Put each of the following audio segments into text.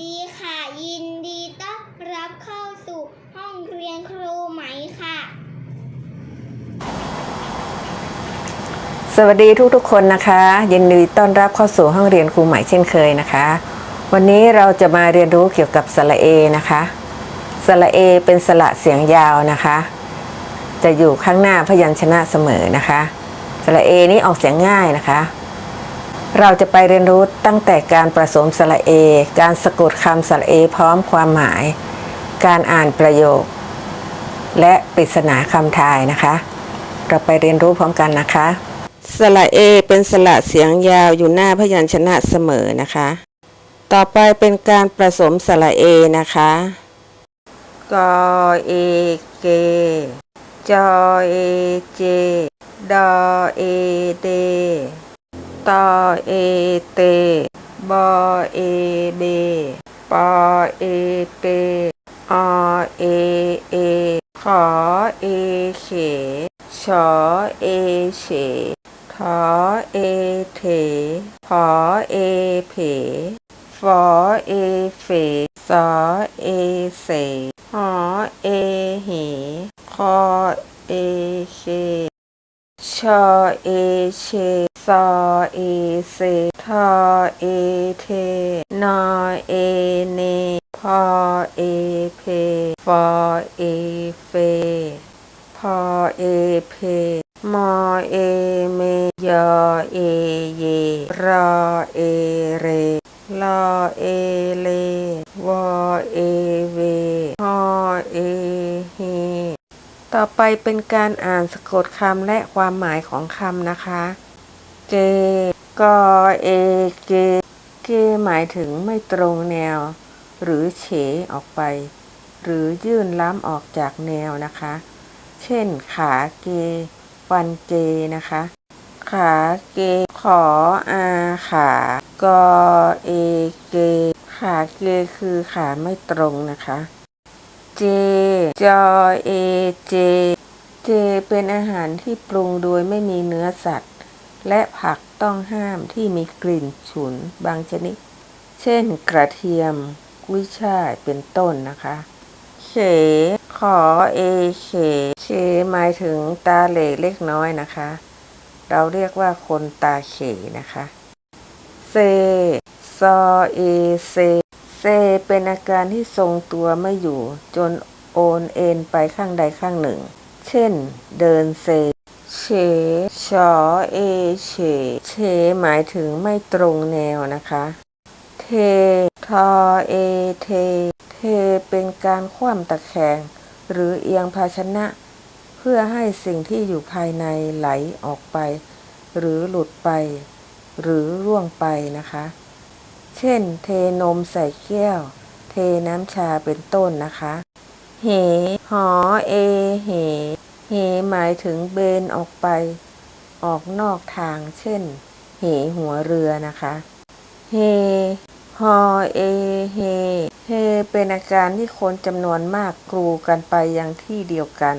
ดีค่ะ ยินดีต้อนรับเข้าสู่ห้องเรียนครูไหมค่ะ สวัสดีทุกๆคนนะคะยินดีต้อนรับเข้าสู่ห้องเรียนครูใหม่เช่นเคยนะคะ วันนี้เราจะมาเรียนรู้เกี่ยวกับสระเอนะคะสระเอเป็นสระเสียงยาวนะคะ จะอยู่ข้างหน้าพยัญชนะเสมอนะคะสระเอนี้ออกเสียงง่ายนะคะ เราจะไปเรียนรู้ตั้งแต่การผสมสระเอ การสะกดคำสระเอพร้อมความหมาย การอ่านประโยค และปริศนาคำทายนะคะ เราไปเรียนรู้พร้อมกันนะคะ สระเอเป็นสระเสียงยาวอยู่หน้าพยัญชนะเสมอนะคะ ต่อไปเป็นการผสมสระเอนะคะกอเอเกจอเอเจดอเอเด ตอเอเต บอเอเบ ปอเอเตอเอเอ ขอเอเข ชอเอเฉทอเอเถพอเอเพฟอเอเฟสอเอเสหอเอเหคอเอเคชอเอเช เอเซทอเอเทนอเอเนพอเอเพฟอเอเฟพอเอเพมอเอเมยอเอเยรอเอเรลอเอเลวอเอเวฮอเอเฮต่อไปเป็นการอ่านสะกดคำและความหมายของคำนะคะ เจกอเอเก เกหมายถึงไม่ตรงแนว หรือเฉออกไป หรือยื่นล้ำออกจากแนวนะคะ เช่นขาเก ฟันเจนะคะ ขาเก ขออาขา กอเอเก ขาเกคือขาไม่ตรงนะคะเจจอเอเจ เจเป็นอาหารที่ปรุงโดยไม่มีเนื้อสัตว์ และผักต้องห้ามที่มีกลิ่นฉุนบางชนิด เช่นกระเทียมกุ้ยช่ายเป็นต้นนะคะ เข ขอเอเข เขหมายถึงตาเหล่เล็กน้อยนะคะ เราเรียกว่าคนตาเขนะคะ เซ ซอเอเซ เซเป็นอาการที่ทรงตัวไม่อยู่จนโอนเอ็นไปข้างใดข้างหนึ่ง เช่น เดินเซ เฉชอเอเฉเฉหมายถึงไม่ตรงแนวนะคะ เท ทอเอเท เทเป็นการคว่ำตะแคง หรือเอียงภาชนะ เพื่อให้สิ่งที่อยู่ภายในไหลออกไป หรือหลุดไป หรือร่วงไปนะคะ เช่น เทนมใส่แก้ว เทน้ำชาเป็นต้นนะคะ เห หอ เอ เห เหหมายถึงเบนออกไป ออกนอกทาง เช่น เหหัวเรือนะคะ เฮ ฮอ เอ เฮ เฮ เป็นอาการที่คนจำนวนมากกรูกันไปยังที่เดียวกัน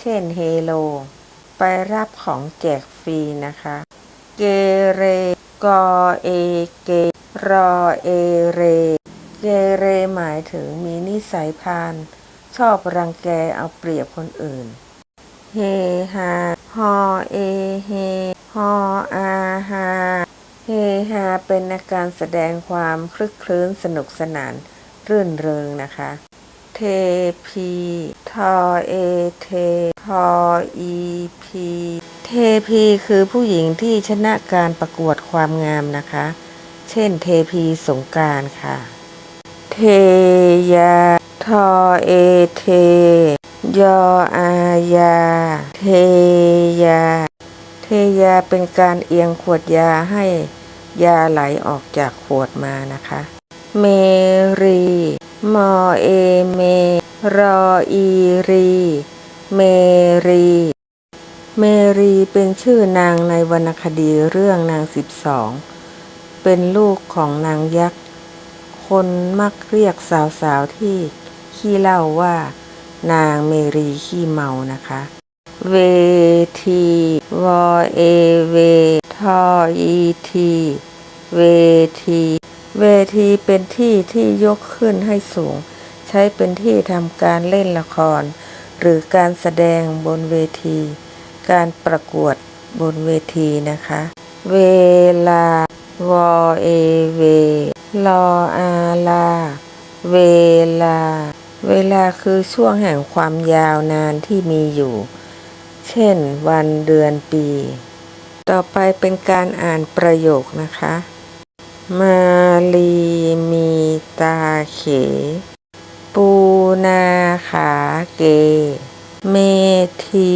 เช่น เฮโล ไปรับของแจกฟรีนะคะ เกเร กอ เอ เก รอ เอ เร เกเรหมายถึงมีนิสัยพาลชอบรังแกเอาเปรียบคนอื่น เฮฮาฮอเอเฮฮออาฮาเฮฮาเป็นอาการแสดงความคลึกคลื้นสนุกสนาน รื่นเริงนะคะ เทพีทอเอเททออีพีเทพีคือผู้หญิงที่ชนะการประกวดความงามนะคะ เช่นเทพีสงการค่ะ เทยาทอเอเท ยออายา เทยา เทยาเป็นการเอียงขวดยาให้ยาไหลออกจากขวดมานะคะ เมรี มอเอเม รออีรี เมรี เมรีเป็นชื่อนางในวรรณคดีเรื่องนางสิบสอง เป็นลูกของนางยักษ์ คนมักเรียกสาวๆที่ขี้เล่าว่า นางเมรีขี้เมานะคะ เวทีวอเอเวทออีทีเวที เวทีเป็นที่ที่ยกขึ้นให้สูง ใช้เป็นที่ทำการเล่นละคร หรือการแสดงบนเวที การประกวดบนเวทีนะคะ เวลาวอเอเวลออาลา เวลา เวลาคือช่วงแห่งความยาวนานที่มีอยู่ เช่น วันเดือนปี ต่อไปเป็นการอ่านประโยคนะคะ มาลีมีตาเข ปูนาขาเก เมที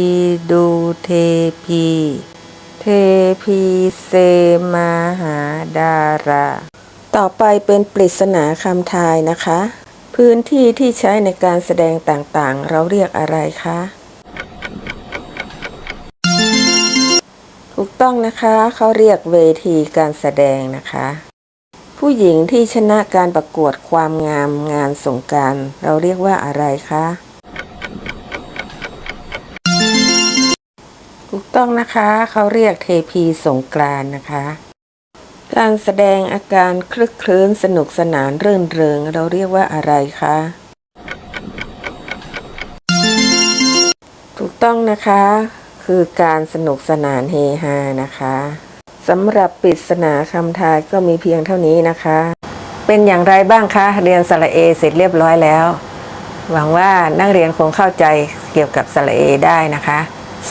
ดูเทพี เทพีเซมาหาดารา ต่อไปเป็นปริศนาคำทายนะคะ พื้นที่ที่ใช้ในการแสดงต่างๆ เราเรียกอะไรคะ ถูกต้องนะคะเขาเรียกเวทีการแสดงนะคะ ผู้หญิงที่ชนะการประกวดความงามงานสงการเราเรียกว่าอะไรคะถูกต้องนะคะเขาเรียกเทพีสงกรานนะคะ การแสดงอาการคลึกคลื้นสนุกสนานเรื่นเริง เราเรียกว่าอะไรคะ ถูกต้องนะคะ คือการสนุกสนานเฮฮานะคะสำหรับปริศนาคำทายก็มีเพียงเท่านี้นะคะ เป็นอย่างไรบ้างคะ เรียนสระเอเสร็จเรียบร้อยแล้ว หวังว่านักเรียนคงเข้าใจเกี่ยวกับสระเอได้นะคะ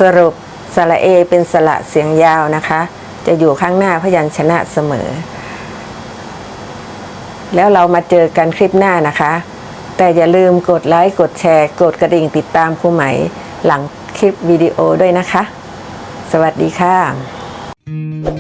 สรุปสระเอเป็นสระเสียงยาวนะคะ จะอยู่ข้างหน้าพยัญชนะเสมอ แล้วเรามาเจอกันคลิปหน้านะคะ แต่อย่าลืมกดไลค์กดแชร์ กดกระดิ่งติดตามครูไหม หลังคลิปวิดีโอด้วยนะคะ สวัสดีค่ะ